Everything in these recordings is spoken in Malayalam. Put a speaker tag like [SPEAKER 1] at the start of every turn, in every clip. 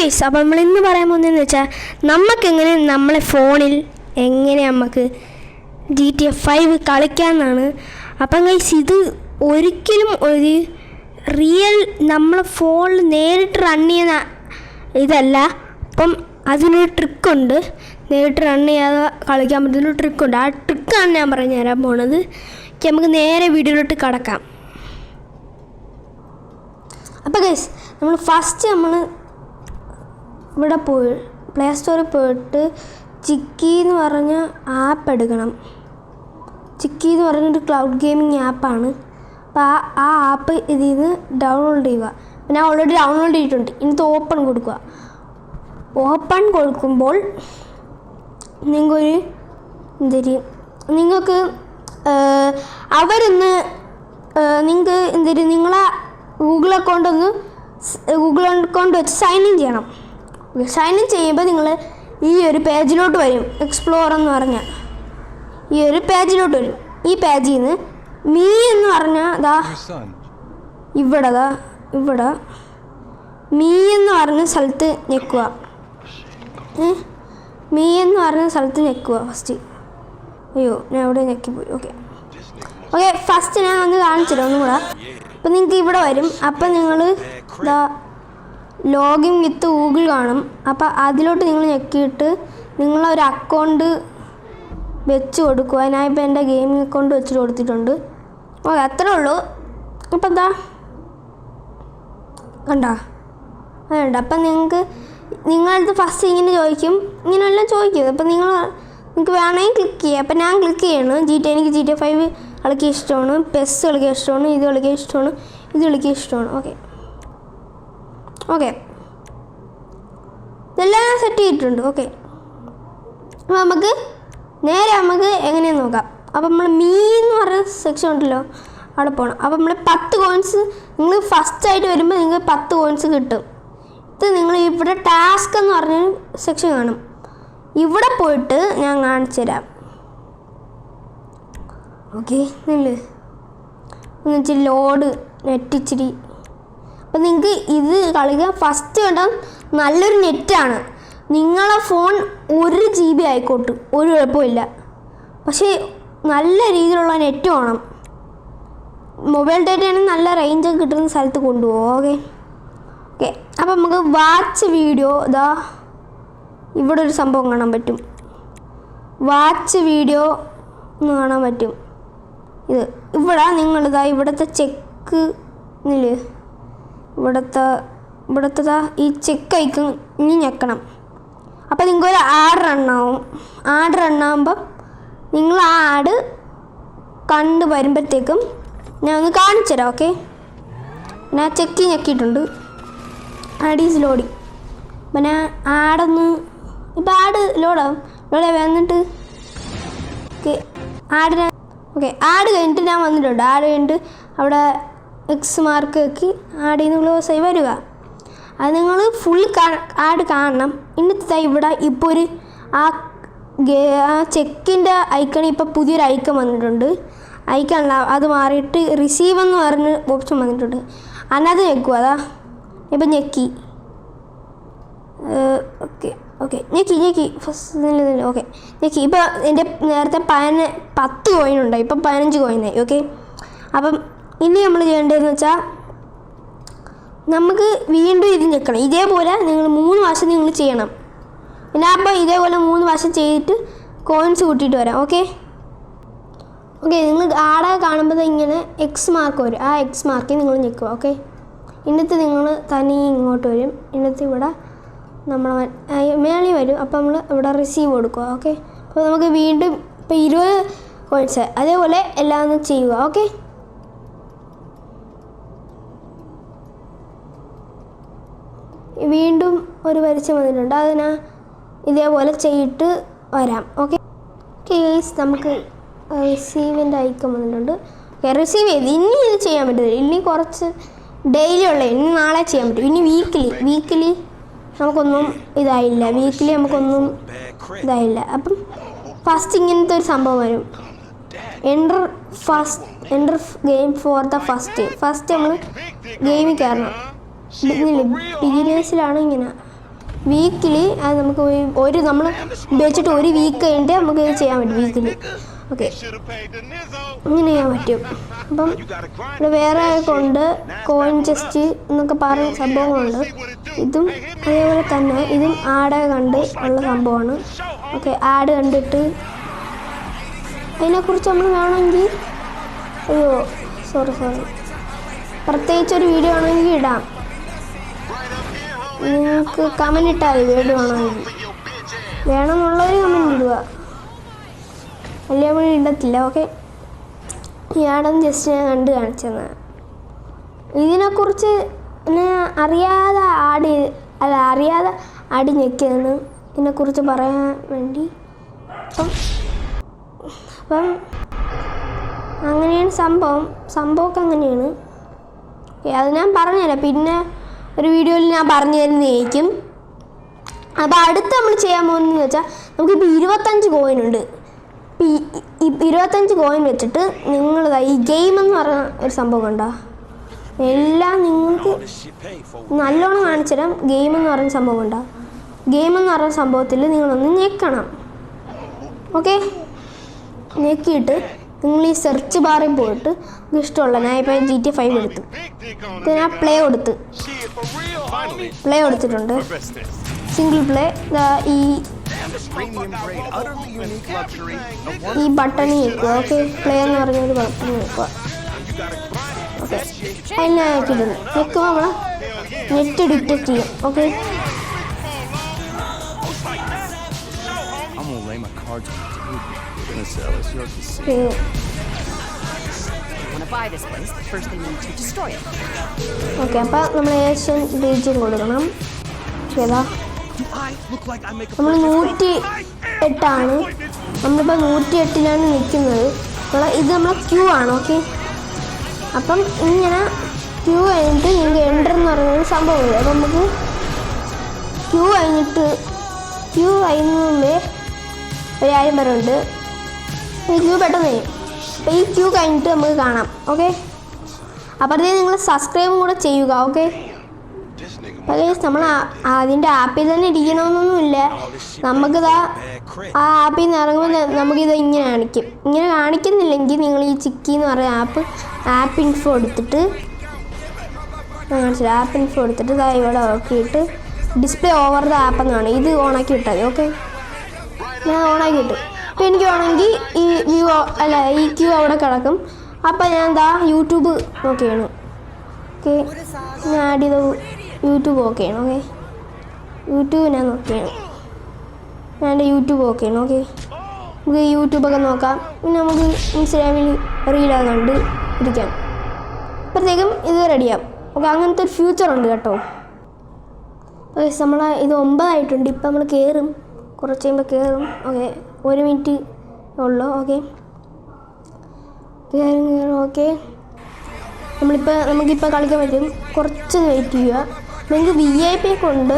[SPEAKER 1] ഗൈസ് അപ്പോൾ നമ്മൾ ഇന്ന് പറയാൻ പോകുന്നതെന്ന് വെച്ചാൽ നമുക്കെങ്ങനെ നമ്മളെ ഫോണിൽ എങ്ങനെ നമുക്ക് ജി ടി എഫ് ഫൈവ് കളിക്കാമെന്നാണ് അപ്പം ഗൈസ് ഇത് ഒരിക്കലും ഒരു റിയൽ നമ്മളെ ഫോണിൽ നേരിട്ട് റൺ ചെയ്യുന്ന ഇതല്ല. അപ്പം അതിനൊരു ട്രിക്കുണ്ട് നേരിട്ട് റൺ ചെയ്യാതെ കളിക്കാൻ പറ്റുന്ന ട്രിക്കുണ്ട് ആ ട്രിക്കാണ് ഞാൻ പറഞ്ഞു തരാൻ പോണത്. നമുക്ക് നേരെ വീഡിയോയിലോട്ട് കടക്കാം. അപ്പോൾ ഗൈസ് നമ്മൾ ഫസ്റ്റ് നമ്മൾ ഇവിടെ പോയി പ്ലേ സ്റ്റോറിൽ പോയിട്ട് ചിക്കി എന്ന് പറഞ്ഞ ആപ്പ് എടുക്കണം. ചിക്കി എന്ന് പറഞ്ഞൊരു ക്ലൗഡ് ഗെയിമിംഗ് ആപ്പാണ് അപ്പോൾ ആ ആ ആപ്പ് ഇതിൽ നിന്ന് ഡൗൺലോഡ് ചെയ്യുക ഞാൻ ഓൾറെഡി ഡൗൺലോഡ് ചെയ്തിട്ടുണ്ട്. ഇന്നത്തെ ഓപ്പൺ കൊടുക്കുക. ഓപ്പൺ കൊടുക്കുമ്പോൾ നിങ്ങൾക്കൊരു എന്തരും നിങ്ങൾക്ക് അവരൊന്ന് നിങ്ങൾക്ക് എന്തരും നിങ്ങളെ ഗൂഗിൾ അക്കൗണ്ട് ഒന്ന് ഗൂഗിൾ അക്കൗണ്ട് വെച്ച് സൈൻ ഇൻ ചെയ്യണം. സൈൻ ഇൻ ചെയ്യുമ്പോൾ നിങ്ങൾ ഈ ഒരു പേജിലോട്ട് വരും. എക്സ്പ്ലോർ എന്ന് പറഞ്ഞാൽ ഈ ഒരു പേജിലോട്ട് വരും. ഈ പേജിൽ നിന്ന് മീ എന്ന് പറഞ്ഞാൽ ദാ ഇവിടെ ദാ ഇവിടെ. മീ എന്ന് പറഞ്ഞ സ്ഥലത്ത് ഞെക്കുക? മീ എന്ന് പറഞ്ഞ സ്ഥലത്ത് ഞെക്കുക ഫസ്റ്റ് അയ്യോ ഞാൻ ഇവിടെ ഞെക്കിപ്പോയി. ഓക്കെ ഓക്കെ ഫസ്റ്റ് ഞാൻ ഒന്ന് കാണിച്ചില്ല ഒന്നും കൂടെ അപ്പം നിങ്ങൾക്ക് ഇവിടെ വരും. അപ്പം നിങ്ങൾ ഇതാ ലോഗിൻ വിത്ത് ഗൂഗിൾ കാണും. അപ്പം അതിലോട്ട് നിങ്ങൾ ഞെക്കിയിട്ട് നിങ്ങളൊരു അക്കൗണ്ട് വെച്ച് കൊടുക്കുക ഞാൻ എന്റെ ഗെയിമിംഗ് അക്കൗണ്ട് വെച്ചിട്ട് കൊടുത്തിട്ടുണ്ട്. ഓക്കെ അത്രേ ഉള്ളൂ. അപ്പം എന്താ? കണ്ടാ? അതുണ്ട് അപ്പം നിങ്ങൾക്ക് നിങ്ങളടുത്ത് ഫസ്റ്റ് ഇങ്ങനെ ചോദിക്കും. ഇങ്ങനെയെല്ലാം ചോദിക്കും. അപ്പം നിങ്ങൾ നിങ്ങൾക്ക് വേണമെങ്കിൽ ക്ലിക്ക് ചെയ്യാം. അപ്പം ഞാൻ ക്ലിക്ക് ചെയ്യണം. ജി ടി എനിക്ക് ജി ടി ഫൈവ് കളിക്കാൻ ഇഷ്ടമാണ്. പെസ് കളിക്കാൻ ഇഷ്ടമാണ്. ഇത് കളിക്കാൻ ഇഷ്ടമാണ്. ഇത് കളിക്കാൻ ഇഷ്ടമാണ്. ഓക്കെ. ഓക്കെ. ഇതെല്ലാം സെറ്റ് ചെയ്തിട്ടുണ്ട്. ഓക്കെ. അപ്പോൾ നമുക്ക് നേരെ നമുക്ക് എങ്ങനെയാണ് നോക്കാം. അപ്പോൾ നമ്മൾ മീ എന്ന് പറയുന്ന സെക്ഷൻ ഉണ്ടല്ലോ അവിടെ പോകണം അപ്പോൾ നമ്മൾ പത്ത് കോയിൻസ് നിങ്ങൾ ഫസ്റ്റ് ആയിട്ട് വരുമ്പോൾ നിങ്ങൾക്ക് പത്ത് കോയിൻസ് കിട്ടും. ഇത് നിങ്ങൾ ഇവിടെ ടാസ്ക് എന്ന് പറഞ്ഞ സെക്ഷൻ കാണും. ഇവിടെ പോയിട്ട് ഞാൻ കാണിച്ചു തരാം. ഓക്കെ നില്ല് എന്ന് വെച്ചാൽ ലോഡ് നെറ്റ് ഇച്ചിരി അപ്പം നിങ്ങൾക്ക് ഇത് കളിക്കാൻ ഫസ്റ്റ് വേണ്ട നല്ലൊരു നെറ്റാണ് നിങ്ങളെ ഫോൺ ഒരു ജി ബി ആയിക്കോട്ടെ. ഒരു കുഴപ്പമില്ല. പക്ഷേ നല്ല രീതിയിലുള്ള നെറ്റ് വേണം. മൊബൈൽ ഡേറ്റ ആണെങ്കിൽ നല്ല റേഞ്ച് കിട്ടുന്ന സ്ഥലത്ത് കൊണ്ടുപോകും ഓക്കെ ഓക്കെ അപ്പം നമുക്ക് വാച്ച് വീഡിയോ ഇതാ ഇവിടെ ഒരു സംഭവം കാണാൻ പറ്റും. വാച്ച് വീഡിയോ എന്ന് കാണാൻ പറ്റും. ഇത് ഇവിടെ നിങ്ങളിതാ ഇവിടുത്തെ ചെക്ക് നിൽ ഇവിടുത്തെ ഇവിടുത്തെ ഈ ചെക്ക് ഐക്കൺ ഇനി ഞെക്കണം. അപ്പോൾ നിങ്ങൾക്ക് ഒരു ആഡ് റണ്ണാവും ആഡ് റണ്ണാകുമ്പം നിങ്ങൾ ആ ആഡ് കണ്ട് വരുമ്പോഴത്തേക്കും ഞാൻ ഒന്ന് കാണിച്ചു തരാം ഓക്കെ ഞാൻ ചെക്ക് ഞെക്കിയിട്ടുണ്ട്. ആഡീസ് ലോഡിങ് അപ്പം ഞാൻ ആടൊന്ന് ഇപ്പം ആഡ് ലോഡാവും ലോഡായി വന്നിട്ട് ഓക്കെ ആഡിന് ഓക്കെ ആഡ് കഴിഞ്ഞിട്ട് ഞാൻ വന്നിട്ടുണ്ട്. ആഡ് കഴിഞ്ഞിട്ട് അവിടെ എക്സ് മാർക്ക് ആക്കി ആഡിൽ നിന്ന് ആയി വരിക. അത് നിങ്ങൾ ഫുൾ ആഡ് കാണണം. ഇന്നത്തെ ഇവിടെ ഇപ്പോൾ ഒരു ആ ചെക്കിന്റെ ഐക്കൺ ഇപ്പോൾ പുതിയൊരു ഐക്കൺ വന്നിട്ടുണ്ട്. ഐക്കൺ അത് മാറിയിട്ട് റിസീവ് എന്ന് പറഞ്ഞ ഓപ്ഷൻ വന്നിട്ടുണ്ട്. അന്നത് ഞെക്കുക അതാ ഇപ്പം ഞെക്കി. Okay okay. ഞെക്കി ഞെക്കി. First okay. ഞെക്കി. ഇപ്പോൾ എന്റെ നേരത്തെ പതിന പത്ത് കോയിൻ ഉണ്ടായി. ഇപ്പം പതിനഞ്ച് കോയിനായി ഓക്കെ. അപ്പം ഇനി നമ്മൾ ചെയ്യേണ്ടതെന്ന് വെച്ചാൽ നമുക്ക് വീണ്ടും ഇത് ഞെക്കണം ഇതേപോലെ നിങ്ങൾ മൂന്ന് മാസം നിങ്ങൾ ചെയ്യണം. പിന്നെ അപ്പോൾ ഇതേപോലെ മൂന്ന് മാസം ചെയ്തിട്ട് കോയിൻസ് കൂട്ടിയിട്ട് വരാം. ഓക്കെ ഓക്കെ നിങ്ങൾ ആടെ കാണുമ്പോൾ ഇങ്ങനെ എക്സ് മാർക്ക് വരും. ആ എക്സ് മാർക്കിൽ നിങ്ങൾ ഞെക്കുക ഓക്കെ ഇന്നത്തെ നിങ്ങൾ തനി ഇങ്ങോട്ട് വരും. ഇന്നത്തെ ഇവിടെ നമ്മൾ മേളി വരും. അപ്പോൾ നമ്മൾ ഇവിടെ റിസീവ് കൊടുക്കുക. ഓക്കെ അപ്പോൾ നമുക്ക് വീണ്ടും ഇപ്പോൾ ഇരുപത് കോയിൻസ് അതേപോലെ എല്ലാം ഒന്ന് ചെയ്യുക. ഓക്കെ വീണ്ടും ഒരു പരസ്യം വന്നിട്ടുണ്ട്. അത് ഞാൻ ഇതേപോലെ ചെയ്തിട്ട് വരാം. ഓക്കെ കേസ് നമുക്ക് റിസീവിന്റെ ഐക്കം വന്നിട്ടുണ്ട്. ഓക്കെ റിസീവ് ചെയ്ത്. ഇനി ഇത് ചെയ്യാൻ പറ്റില്ല ഇനി കുറച്ച് ഡെയിലി ഉള്ള ഇനി നാളെ ചെയ്യാൻ പറ്റും. ഇനി വീക്കിലി വീക്കിലി നമുക്കൊന്നും ഇതായില്ല. വീക്കിലി നമുക്കൊന്നും ഇതായില്ല. അപ്പം ഫസ്റ്റ് ഇങ്ങനത്തെ ഒരു സംഭവം വരും. Enter first enter game for the first first നമ്മൾ ഗെയിമിൽ കയറണം. ബിഗിനേഴ്സിലാണ് ഇങ്ങനെ. വീക്കിലി അത് നമുക്ക് ഒരു- ഒരു നമ്മൾ വെച്ചിട്ട് ഒരു വീക്ക് കഴിഞ്ഞിട്ട് നമുക്ക് ചെയ്യാൻ പറ്റും വീക്കിലി ഓക്കെ ഇങ്ങനെ ചെയ്യാൻ പറ്റും. അപ്പം ഇവിടെ വേറെ കൊണ്ട് കോയിൻ ചെസ്റ്റ് എന്നൊക്കെ പറയുന്ന സംഭവങ്ങളുണ്ട്. ഇതും അതേപോലെ തന്നെ ഇതും ആഡ് കണ്ട് ഉള്ള സംഭവമാണ്. ഓക്കെ ആഡ് കണ്ടിട്ട് അതിനെക്കുറിച്ച് നമ്മൾ വേണമെങ്കിൽ അയ്യോ സോറി സോറി പ്രത്യേകിച്ച് ഒരു വീഡിയോ ആണെങ്കിൽ ഇടാം. നിങ്ങൾക്ക് കമന്റ് ഇട്ടാൽ വീഡിയോ ആണെങ്കിൽ വേണമെന്നുള്ളവർ കമന്റ് ഇടുക. നമ്മൾ ഇടത്തില്ല ഓക്കെ ഇയാടം ജസ്റ്റ് ഞാൻ കണ്ട് കാണിച്ചെന്ന്. ഇതിനെക്കുറിച്ച് അറിയാതെ ആടി അല്ല അറിയാതെ ആടി ഞെക്കിയതാണ്. ഇതിനെക്കുറിച്ച് പറയാൻ വേണ്ടി. അപ്പം അപ്പം അങ്ങനെയാണ് സംഭവം. സംഭവമൊക്കെ അങ്ങനെയാണ്. അത് ഞാൻ പറഞ്ഞുതരാം. പിന്നെ ഒരു വീഡിയോയിൽ ഞാൻ പറഞ്ഞു തരുന്നതായിരിക്കും അപ്പോൾ അടുത്ത് നമ്മൾ ചെയ്യാൻ പോകുന്നതെന്ന് വെച്ചാൽ നമുക്കിപ്പോൾ ഇരുപത്തഞ്ച് കോയിൻ ഉണ്ട്. ഇരുപത്തഞ്ച് കോയിൻ വെച്ചിട്ട് നിങ്ങൾ ഈ ഗെയിം എന്ന് പറയുന്ന ഒരു സംഭവം ഉണ്ടോ എല്ലാം നിങ്ങൾക്ക് നല്ലോണം കാണിച്ചുതരാം ഗെയിം എന്ന് പറയുന്ന സംഭവം ഉണ്ടോ ഗെയിം എന്ന് പറയുന്ന സംഭവത്തിൽ നിങ്ങളൊന്ന് ഞെക്കണം. ഓക്കെ ഞെക്കിയിട്ട് നിങ്ങൾ ഈ സെർച്ച് ബാറിൽ പോയിട്ട് ഇഷ്ടമുള്ള ഞാൻ ഇപ്പോൾ ജി ടി ഫൈവ് എടുത്തു. ഞാൻ പ്ലേ കൊടുത്ത്. പ്ലേ കൊടുത്തിട്ടുണ്ട്. സിംഗിൾ പ്ലേ ഈ ഈ ബട്ടൺ ഞെക്കുക ഓക്കെ പ്ലേ എന്ന് പറഞ്ഞ ഒരു ബട്ടൺ ഞെക്കുക ഓക്കെ. അതിനെ ഞെക്കിടുന്നു ഞെക്കുമ്പോൾ നമ്മൾ നെറ്റ് ഡിറ്റക്ട് ചെയ്യും. ഓക്കെ.
[SPEAKER 2] I'm
[SPEAKER 1] ഓക്കെ അപ്പോൾ നമ്മൾ ഏഷ്യൻ റീജിയൻ കൊടുക്കണം ഏതാ
[SPEAKER 2] a
[SPEAKER 1] നമ്മൾ നൂറ്റി എട്ടാണ് നമ്മളിപ്പോൾ നൂറ്റി എട്ടിലാണ് നിൽക്കുന്നത് ഇത് നമ്മളെ ക്യൂ ആണ് ഓക്കെ? അപ്പം ഇങ്ങനെ ക്യൂ കഴിഞ്ഞിട്ട് നിങ്ങൾക്ക് എന്റർ എന്ന് പറയുന്നൊരു സംഭവമില്ല അപ്പം നമുക്ക് ക്യൂ കഴിഞ്ഞിട്ട് ക്യൂ കഴിയുന്നതിന് മുമ്പേ ഒരു കാര്യം പറയുന്നുണ്ട് ക്യൂ പെട്ടെന്ന് കഴിയും അപ്പോൾ ഈ ക്യൂ കഴിഞ്ഞിട്ട് നമുക്ക് കാണാം ഓക്കെ അപ്പോഴത്തേക്ക് നിങ്ങൾ സബ്സ്ക്രൈബും കൂടെ ചെയ്യുക ഓക്കെ അപ്പോൾ നമ്മൾ അതിന്റെ ആപ്പിൽ തന്നെ ഇരിക്കണമെന്നൊന്നുമില്ല. നമുക്കിതാ ആ ആപ്പിൽ നിന്ന് ഇറങ്ങുമ്പോൾ നമുക്കിത് ഇങ്ങനെ കാണിക്കും. ഇങ്ങനെ കാണിക്കുന്നില്ലെങ്കിൽ നിങ്ങൾ ഈ ചിക്കി എന്ന് പറയുന്ന ആപ്പ് ആപ്പ് ഇൻഫോ എടുത്തിട്ട് കാണിച്ചില്ല ആപ്പ് ഇൻഫോ എടുത്തിട്ട് ഇതാ ഇവിടെ ഓക്കിയിട്ട് ഡിസ്പ്ലേ ഓവർ ദ ആപ്പ് എന്നാണ് ഇത് ഓണാക്കി ഇട്ടാൽ മതി ഓക്കെ ഞാൻ ഓണാക്കി ഇട്ടു. അപ്പോൾ എനിക്ക് വേണമെങ്കിൽ ഈ വ്യൂ അല്ല ഈ ക്യൂ അവിടെ കിടക്കും. അപ്പോൾ ഞാൻ എന്താ യൂട്യൂബ് നോക്കിയാണ് ഓക്കെ? ഞാൻ ആഡ് ചെയ്ത യൂട്യൂബ് ഓക്കെയാണ് ഓക്കെ? യൂട്യൂബ് ഞാൻ നോക്കിയാണ് ഞാൻ എന്റെ യൂട്യൂബ് ഓക്കെയാണ് ഓക്കെ? നമുക്ക് യൂട്യൂബൊക്കെ നോക്കാം. പിന്നെ നമുക്ക് ഇൻസ്റ്റാഗ്രാമിൽ റീലൊക്കെ കണ്ട് ഇരിക്കാം. അപ്പോഴത്തേക്കും ഇത് റെഡിയാവും ഓക്കെ അങ്ങനത്തെ ഒരു ഫ്യൂച്ചർ ഉണ്ട് കേട്ടോ. ഓക്കെ നമ്മൾ ഇത് ഒമ്പതായിട്ടുണ്ട്. ഇപ്പം നമ്മൾ കയറും. കുറച്ച് കഴിയുമ്പോൾ കയറും. ഓക്കെ? ഒരു മിനിറ്റ് ഉള്ളൂ ഓക്കെ ഓക്കെ നമ്മളിപ്പോൾ നമുക്കിപ്പോൾ കളിക്കാൻ പറ്റും. കുറച്ച് വെയിറ്റ് ചെയ്യുക. നിങ്ങൾക്ക് വി ഐ പി കൊണ്ട്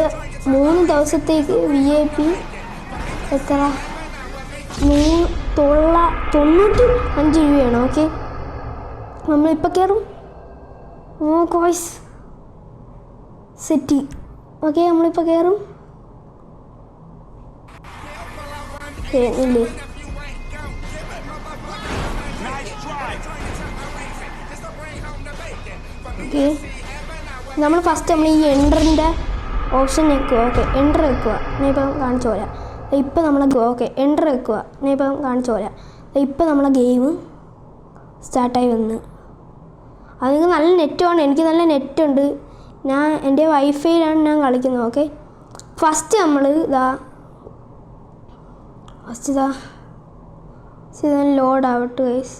[SPEAKER 1] മൂന്ന് ദിവസത്തേക്ക് വി ഐ പി എത്ര? മൂന്ന് തൊള്ള തൊണ്ണൂറ്റി അഞ്ച് രൂപയാണ് ഓക്കെ നമ്മളിപ്പോൾ കയറും ഓ കോയ്സ് സെറ്റി ഓക്കെ നമ്മളിപ്പോൾ കയറും കേറുന്നില്ലേ ഓക്കെ നമ്മൾ ഫസ്റ്റ് നമ്മൾ ഈ എൻട്രന്റെ ഓപ്ഷൻ വെക്കുക ഓക്കെ എൻട്ര വെക്കുക ഞാൻ ഇപ്പം കാണിച്ചു പോരാ. ഇപ്പം നമ്മളെ ഓക്കെ എൻട്ര വെക്കുക ഞാൻ ഇപ്പം കാണിച്ചു പോരാ. ഇപ്പം നമ്മളെ ഗെയിം സ്റ്റാർട്ടായി വന്ന്. അതിന് നല്ല നെറ്റ് വേണം. എനിക്ക് നല്ല നെറ്റ് ഉണ്ട്. ഞാൻ എന്റെ വൈഫൈയിലാണ് ഞാൻ കളിക്കുന്നത്. ഓക്കെ ഫസ്റ്റ് നമ്മൾ ഇതാ ഫസ്റ്റ് ഇതാ ലോഡ് ആവട്ടെ ഗൈസ്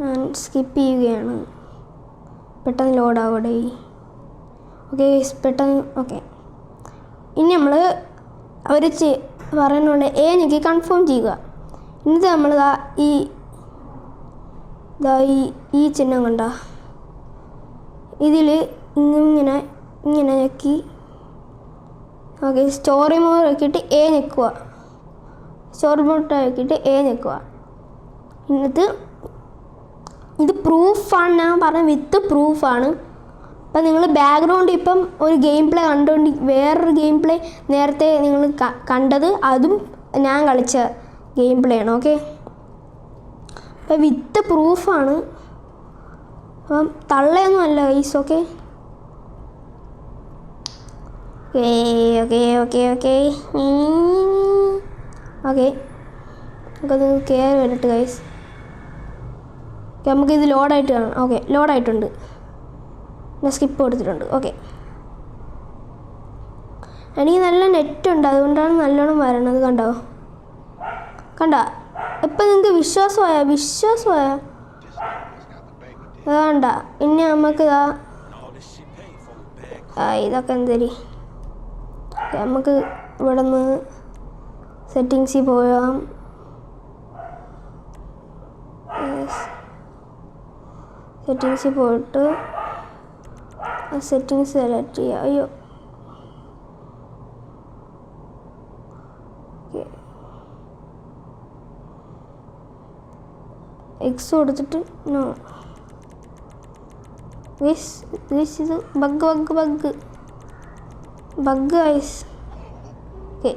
[SPEAKER 1] ഞാൻ സ്കിപ്പ് ചെയ്യുകയാണ്. പെട്ടെന്ന് ലോഡ് ആവട്ടെ. ഓക്കെ പെട്ടെന്ന് ഓക്കെ ഇനി നമ്മൾ അവർ പറയുന്നുണ്ട് എ എനിക്ക് കൺഫേം ചെയ്യുക. എന്നിട്ട് നമ്മൾ ഇതാ ഈ ഇതാ ഈ ഈ ചിഹ്നം കണ്ട. ഇതിൽ ഇങ്ങനെ ഇങ്ങനെ ഞെക്കി. ഓക്കെ സ്റ്റോറി മോർ ആക്കിയിട്ട് എ ഞെക്കുക. സ്റ്റോറി ബോട്ട് ആക്കിയിട്ട് എ നിൽക്കുക എന്നിട്ട് ഇത് പ്രൂഫാണ് ഞാൻ പറഞ്ഞ വിത്ത് പ്രൂഫാണ് അപ്പം നിങ്ങൾ ബാക്ക്ഗ്രൗണ്ട് ഇപ്പം ഒരു ഗെയിം പ്ലേ കണ്ടുകൊണ്ട് വേറൊരു ഗെയിം പ്ലേ നേരത്തെ നിങ്ങൾ കണ്ടത് അതും ഞാൻ കളിച്ച ഗെയിം പ്ലേ ആണ്. ഓക്കെ അപ്പം വിത്ത് പ്രൂഫാണ് അപ്പം തള്ളയൊന്നും അല്ല guys okay okay okay okay okay നമുക്കത് കയറി വരട്ടെ ഗൈസ് ഓക്കെ നമുക്കിത് ലോഡായിട്ട് കാണാം. ഓക്കെ ലോഡായിട്ടുണ്ട്. ഞാൻ സ്കിപ്പ് കൊടുത്തിട്ടുണ്ട്. ഓക്കെ. എനിക്ക് നല്ല നെറ്റ് ഉണ്ട്. അതുകൊണ്ടാണ് നല്ലോണം വരണത് കണ്ടോ? കണ്ടോ? ഇപ്പം നിങ്ങൾക്ക് വിശ്വാസമായ? വിശ്വാസമായ? വേണ്ട ഇനി നമുക്ക് ഇതാ ഇതൊക്കെ എന്തരി? നമുക്ക് ഇവിടെ നിന്ന് സെറ്റിങ്സിൽ പോകാം സെറ്റിങ്സിൽ പോയിട്ട് ആ സെറ്റിങ്സ് സെലക്ട് ചെയ്യുക അയ്യോ. എക്സ് കൊടുത്തിട്ട് നോ വിസ് വിസ് ഇത് ബഗ് ബഗ് ബഗ് ബഗ് ഐസ് ഓക്കെ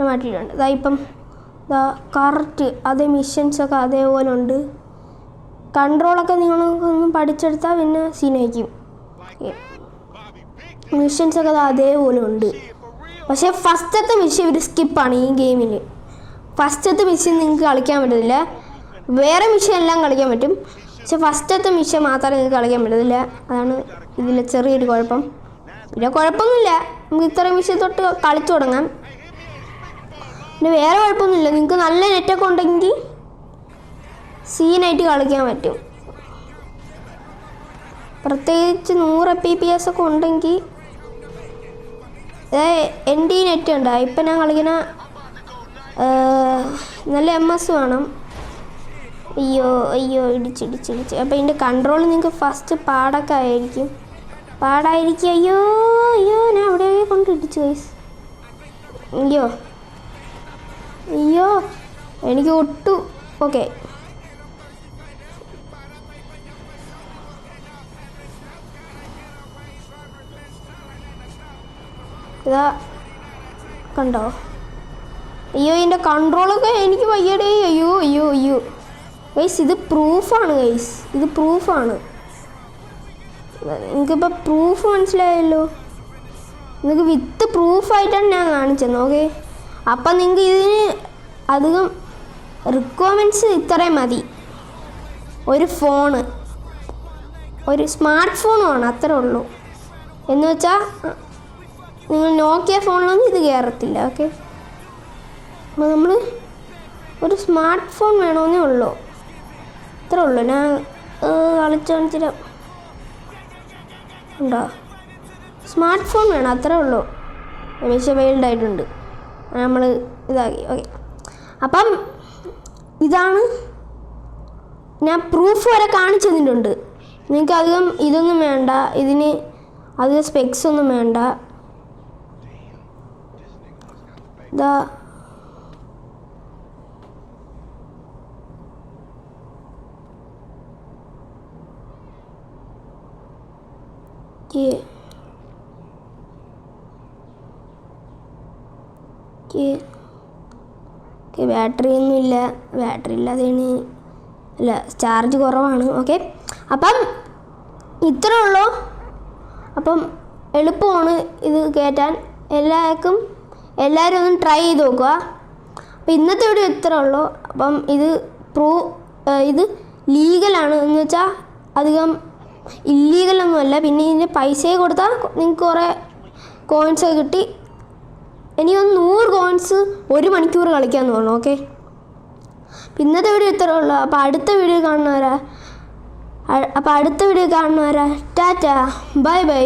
[SPEAKER 1] മാറ്റിയിട്ടുണ്ട്. ഇതാ ഇപ്പം ഇതാ കറക്റ്റ് അതേ മിഷൻസൊക്കെ അതേപോലെ ഉണ്ട്. കൺട്രോളൊക്കെ നിങ്ങളൊന്നും പഠിച്ചെടുത്താൽ പിന്നെ സീനായിരിക്കും മിഷൻസൊക്കെ അതേപോലെ ഉണ്ട്. പക്ഷേ ഫസ്റ്റത്തെ മിഷൻ ഒരു സ്കിപ്പാണ് ഈ ഗെയിമിൽ ഫസ്റ്റത്തെ മിഷൻ നിങ്ങൾക്ക് കളിക്കാൻ പറ്റത്തില്ല. വേറെ മിഷൻ എല്ലാം കളിക്കാൻ പറ്റും. പക്ഷെ ഫസ്റ്റത്തെ മിഷൻ മാത്രമേ നിങ്ങൾക്ക് കളിക്കാൻ പറ്റത്തില്ല. അതാണ് ഇതിലെ ചെറിയൊരു കുഴപ്പം. പിന്നെ കുഴപ്പമൊന്നുമില്ല. നമുക്ക് ഇത്ര മിഷൻ തൊട്ട് കളിച്ചു തുടങ്ങാം. പിന്നെ വേറെ കുഴപ്പമൊന്നുമില്ല. നിങ്ങൾക്ക് നല്ല നെറ്റൊക്കെ ഉണ്ടെങ്കിൽ സീനായിട്ട് കളിക്കാൻ പറ്റും. പ്രത്യേകിച്ച് നൂറ് എ പി പി എസ് ഒക്കെ ഉണ്ടെങ്കിൽ എന്റെ ഈ നെറ്റ് ഉണ്ട് ഇപ്പം ഞാൻ കളിക്കുന്ന നല്ല എം എസ് വേണം. അയ്യോ അയ്യോ ഇടിച്ചിടിച്ചിടിച്ച് അപ്പോൾ ഇതിന്റെ കൺട്രോൾ നിങ്ങൾക്ക് ഫസ്റ്റ് പാടൊക്കെ ആയിരിക്കും. പാടായിരിക്കും. അയ്യോ അയ്യോ ഞാൻ അവിടെ കൊണ്ട് ഇടിച്ചു ഗൈസ് അയ്യോ. അയ്യോ എനിക്ക് ഒട്ടും. ഓക്കെ. ഇതാ കണ്ടോ? അയ്യോ ഇതിന്റെ കൺട്രോളൊക്കെ എനിക്ക് വയ്യടേ. അയ്യോ അയ്യോ അയ്യോ. ഗൈസ് ഇത് പ്രൂഫാണ് ഗൈസ് ഇത് പ്രൂഫാണ് നിങ്ങൾക്കിപ്പോൾ പ്രൂഫ് മനസ്സിലായല്ലോ. നിങ്ങൾക്ക് വിത്ത് പ്രൂഫായിട്ടാണ് ഞാൻ കാണിച്ചത് ഓക്കെ അപ്പം നിങ്ങൾക്ക് ഇതിന് അധികം റിക്വയർമെന്റ്സ് ഇത്രയും മതി. ഒരു ഫോണ് ഒരു സ്മാർട്ട് ഫോണുമാണ് അത്രേ ഉള്ളൂ. എന്ന് വെച്ചാൽ നിങ്ങൾ നോക്കിയ ഫോണിലൊന്നും ഇത് കയറത്തില്ല ഓക്കെ അപ്പോൾ നമ്മൾ ഒരു സ്മാർട്ട് ഫോൺ വേണമെന്നേ ഉള്ളൂ. അത്ര ഉള്ളൂ. ഞാൻ കളിച്ച് കാണിച്ചിട്ട് ഉണ്ടോ? സ്മാർട്ട് ഫോൺ വേണം അത്രേ ഉള്ളൂ. രമേശ വൈൽഡായിട്ടുണ്ട് നമ്മൾ ഇതാക്കി ഓക്കെ അപ്പം ഇതാണ് ഞാൻ പ്രൂഫ് വരെ കാണിച്ചു നിങ്ങൾക്ക് അധികം ഇതൊന്നും വേണ്ട. ഇതിന് അധികം സ്പെക്സ് ഒന്നും വേണ്ട. ഇതാ. ഈ ഓക്കെ ബാറ്ററി. ഒന്നും ഇല്ല ബാറ്ററി ഇല്ലാതെയാണ് അല്ല ചാർജ് കുറവാണ്. ഓക്കെ അപ്പം ഇത്രേ ഉള്ളൂ. അപ്പം എളുപ്പമാണ് ഇത് കയറ്റാൻ എല്ലാവർക്കും എല്ലാവരും ഒന്ന് ട്രൈ ചെയ്ത് നോക്കുക. അപ്പം ഇന്നത്തെ വീഡിയോ ഇത്രേ ഉള്ളൂ. അപ്പം ഇത് പ്രൂ ഇത് ലീഗലാണ് എന്ന് വെച്ചാൽ അധികം ഇല്ലീഗലൊന്നുമല്ല പിന്നെ ഇതിന്റെ പൈസയെ കൊടുത്താൽ നിങ്ങൾക്ക് കുറേ കോയിൻസൊക്കെ കിട്ടി. ഇനി ഒന്ന് നൂറ് കോയിൻസ് ഒരു മണിക്കൂർ കളിക്കാമെന്ന് പറഞ്ഞു ഓക്കെ ഇന്നത്തെ വീഡിയോ ഇത്രേ ഉള്ളൂ. അപ്പോൾ അടുത്ത വീഡിയോ കാണുന്നവരാ അപ്പോൾ അടുത്ത വീഡിയോ കാണുന്നവരാ ടാറ്റ ബൈ ബൈ